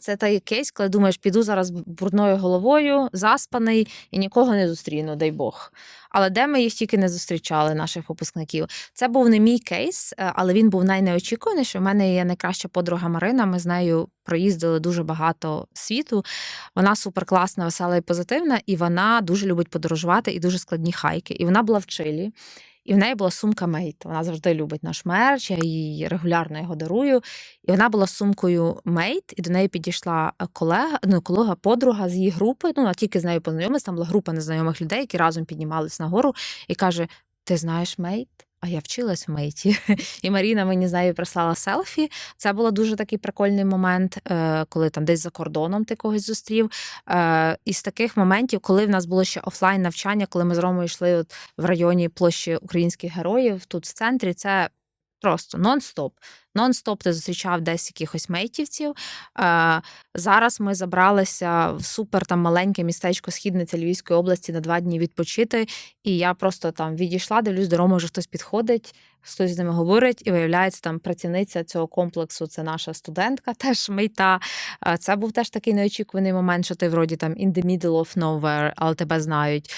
це той кейс, коли думаєш, піду зараз брудною головою, заспаний і нікого не зустріну, дай Бог. Але де ми їх тільки не зустрічали, наших випускників. Це був не мій кейс, е, але він був найнеочікуваніший. У мене є найкраща подруга Марина. Ми з нею проїздили дуже багато світу. Вона суперкласна, весела і позитивна, і вона дуже любить подорожувати і дуже складні хайки. І вона була в Чилі. І в неї була сумка Мейт. Вона завжди любить наш мерч, я їй регулярно його дарую. І вона була сумкою Мейт, і до неї підійшла е, колега, ну, колега, подруга з її групи. Ну, вона тільки з нею познайомилась, там була група незнайомих людей, які разом піднімались нагору, і каже: Ти знаєш Мейт? А я вчилась в мейті. І Маріна мені з прислала селфі. Це був дуже такий прикольний момент, е, коли там десь за кордоном ти когось зустрів. Е, Із таких моментів, коли в нас було ще офлайн навчання, коли ми з Ромою йшли от в районі площі українських героїв, тут в центрі, це просто нон-стоп. Нон-стоп ти зустрічав десь якихось мейтівців. Е, зараз ми забралися в супер там маленьке містечко Східниця Львівської області на два дні відпочити. І я просто там відійшла, дивлюсь, до Роми вже хтось підходить, хтось з ними говорить, і виявляється, там працівниця цього комплексу, це наша студентка, теж мейта. Е, Це був теж такий неочікуваний момент, що ти вроді там in the middle of nowhere, але тебе знають.